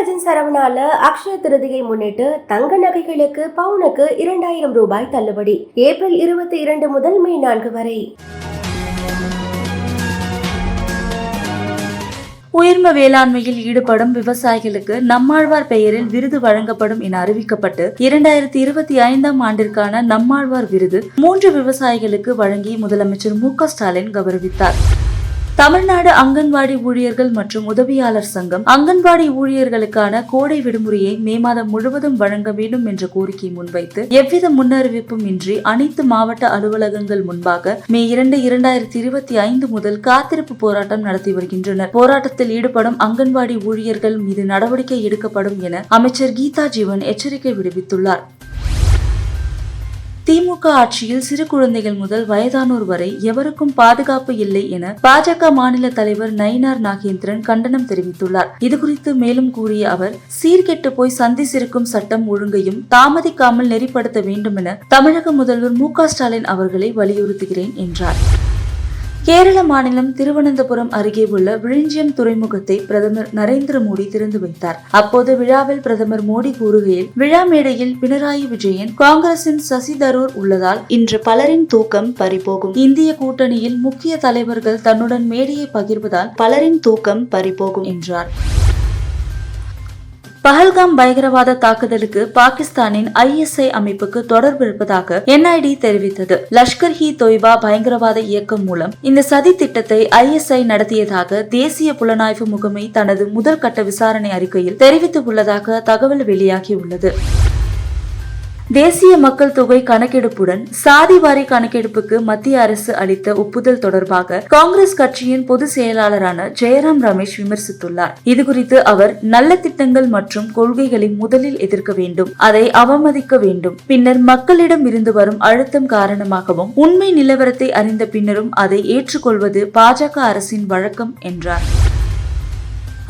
காமராஜன் சரவணால அக்ஷய திருதியை முன்னிட்டு தங்க நகைகளுக்கு பவுனுக்கு இரண்டாயிரம் ரூபாய் தள்ளுபடி. ஏப்ரல் இருபத்தி இரண்டு முதல் மே நான்கு வரை. உயிர்ம வேளாண்மையில் ஈடுபடும் விவசாயிகளுக்கு நம்மாழ்வார் பெயரில் விருது வழங்கப்படும் என அறிவிக்கப்பட்டு இரண்டாயிரத்தி இருபத்தி ஐந்தாம் ஆண்டிற்கான நம்மாழ்வார் விருது மூன்று விவசாயிகளுக்கு வழங்கி முதலமைச்சர் மு க ஸ்டாலின் கௌரவித்தார். தமிழ்நாடு அங்கன்வாடி ஊழியர்கள் மற்றும் உதவியாளர் சங்கம் அங்கன்வாடி ஊழியர்களுக்கான கோடை விடுமுறையை மே மாதம் முழுவதும் வழங்க வேண்டும் என்ற கோரிக்கை முன்வைத்து எவ்வித முன்னறிவிப்பும் இன்றி அனைத்து மாவட்ட அலுவலகங்கள் முன்பாக மே இரண்டு இரண்டாயிரத்தி இருபத்தி ஐந்து முதல் காத்திருப்பு போராட்டம் நடத்தி வருகின்றனர். போராட்டத்தில் ஈடுபடும் அங்கன்வாடி ஊழியர்கள் மீது நடவடிக்கை எடுக்கப்படும் என அமைச்சர் கீதா ஜீவன் எச்சரிக்கை விடுவித்துள்ளார். திமுக ஆட்சியில் சிறு குழந்தைகள் முதல் வயதானோர் வரை எவருக்கும் பாதுகாப்பு இல்லை என பாஜக மாநில தலைவர் நயினார் நாகேந்திரன் கண்டனம் தெரிவித்துள்ளார். இதுகுறித்து மேலும் கூறிய அவர் சீர்கெட்டு போய் சந்திசிருக்கும் சட்டம் ஒழுங்கையும் தாமதிக்காமல் நெறிப்படுத்த வேண்டும் என தமிழக முதல்வர் மு க ஸ்டாலின் அவர்களை வலியுறுத்துகிறேன் என்றார். கேரள மாநிலம் திருவனந்தபுரம் அருகே உள்ள விழிஞ்சியம் துறைமுகத்தை பிரதமர் நரேந்திர மோடி திறந்து வைத்தார். அப்போது விழாவில் பிரதமர் மோடி கூறுகையில் விழா மேடையில் பினராயி விஜயன் காங்கிரசின் சசி தரூர் உள்ளதால் இன்று பலரின் தூக்கம் பறிபோகும். இந்திய கூட்டணியில் முக்கிய தலைவர்கள் தன்னுடன் மேடையை பகிர்வதால் பலரின் தூக்கம் பறிபோகும் என்றார். பஹல்காம் பயங்கரவாத தாக்குதலுக்கு பாகிஸ்தானின் ஐஎஸ்ஐ அமைப்புக்கு தொடர்பு இருப்பதாக என்ஐடி தெரிவித்தது. லஷ்கர் ஹி தொய்பா பயங்கரவாத இயக்கம் மூலம் இந்த சதி திட்டத்தை ஐஎஸ்ஐ நடத்தியதாக தேசிய புலனாய்வு முகமை தனது முதல் கட்ட விசாரணை அறிக்கையில் தெரிவித்துள்ளதாக தகவல் வெளியாகியுள்ளது. தேசிய மக்கள் தொகை கணக்கெடுப்புடன் சாதிவாரி கணக்கெடுப்புக்கு மத்திய அரசு அளித்த ஒப்புதல் தொடர்பாக காங்கிரஸ் கட்சியின் பொதுச் செயலாளரான ஜெயராம் ரமேஷ் விமர்சித்துள்ளார். இதுகுறித்து அவர் நல்ல திட்டங்கள் மற்றும் கொள்கைகளை முதலில் எதிர்க்க வேண்டும் அதை அவமதிக்க வேண்டும். பின்னர் மக்களிடம் இருந்து வரும் அழுத்தம் காரணமாகவும் உண்மை நிலவரத்தை அறிந்த பின்னரும் அதை ஏற்றுக்கொள்வது பாஜக அரசின் வழக்கம் என்றார்.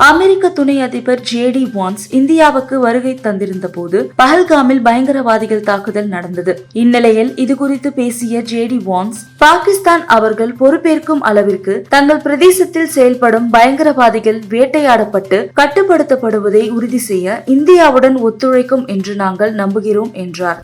அமெரிக்க துணை அதிபர் ஜே டி வான்ஸ் இந்தியாவுக்கு வருகை தந்திருந்த போது பஹல்காமில் பயங்கரவாதிகள் தாக்குதல் நடந்தது. இந்நிலையில் இதுகுறித்து பேசிய ஜே டி வான்ஸ் பாகிஸ்தான் அவர்கள் பொறுப்பேற்கும் அளவிற்கு தங்கள் பிரதேசத்தில் செயல்படும் பயங்கரவாதிகள் வேட்டையாடப்பட்டு கட்டுப்படுத்தப்படுவதை உறுதி செய்ய இந்தியாவுடன் ஒத்துழைக்கும் என்று நாங்கள் நம்புகிறோம் என்றார்.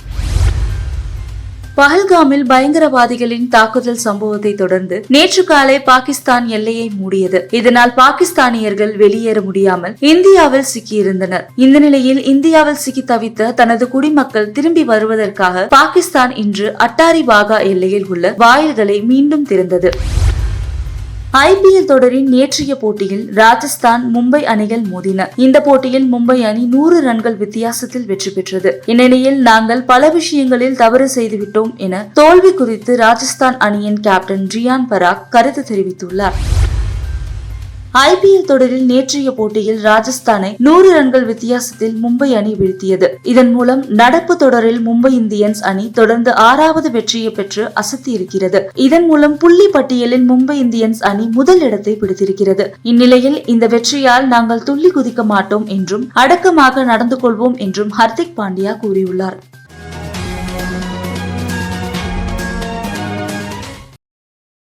பஹல்காமில் பயங்கரவாதிகளின் தாக்குதல் சம்பவத்தை தொடர்ந்து நேற்று காலை பாகிஸ்தான் எல்லையை மூடியது. இதனால் பாகிஸ்தானியர்கள் வெளியேற முடியாமல் இந்தியாவில் சிக்கியிருந்தனர். இந்த நிலையில் இந்தியாவில் சிக்கி தவித்த தனது குடிமக்கள் திரும்பி வருவதற்காக பாகிஸ்தான் இன்று அட்டாரி வாகா எல்லையில் உள்ள வாயில்களை மீண்டும் திறந்தது. ஐபிஎல் தொடரின் நேற்றைய போட்டியில் ராஜஸ்தான் மும்பை அணிகள் மோதின. இந்த போட்டியில் மும்பை அணி நூறு ரன்கள் வித்தியாசத்தில் வெற்றி பெற்றது. இந்நிலையில் நாங்கள் பல விஷயங்களில் தவறு செய்துவிட்டோம் என தோல்வி குறித்து ராஜஸ்தான் அணியின் கேப்டன் ரியான் பராக் கருத்து தெரிவித்துள்ளார். ஐபிஎல் தொடரில் நேற்றைய போட்டியில் ராஜஸ்தானை நூறு ரன்கள் வித்தியாசத்தில் மும்பை அணி வீழ்த்தியது. இதன் மூலம் நடப்பு தொடரில் மும்பை இந்தியன்ஸ் அணி தொடர்ந்து ஆறாவது வெற்றியை பெற்று அசத்தியிருக்கிறது. இதன் மூலம் புள்ளி பட்டியலில் மும்பை இந்தியன்ஸ் அணி முதல் இடத்தை பிடித்திருக்கிறது. இந்நிலையில் இந்த வெற்றியால் நாங்கள் துள்ளி குதிக்க மாட்டோம் என்றும் அடக்கமாக நடந்து கொள்வோம் என்றும் ஹர்திக் பாண்டியா கூறியுள்ளார்.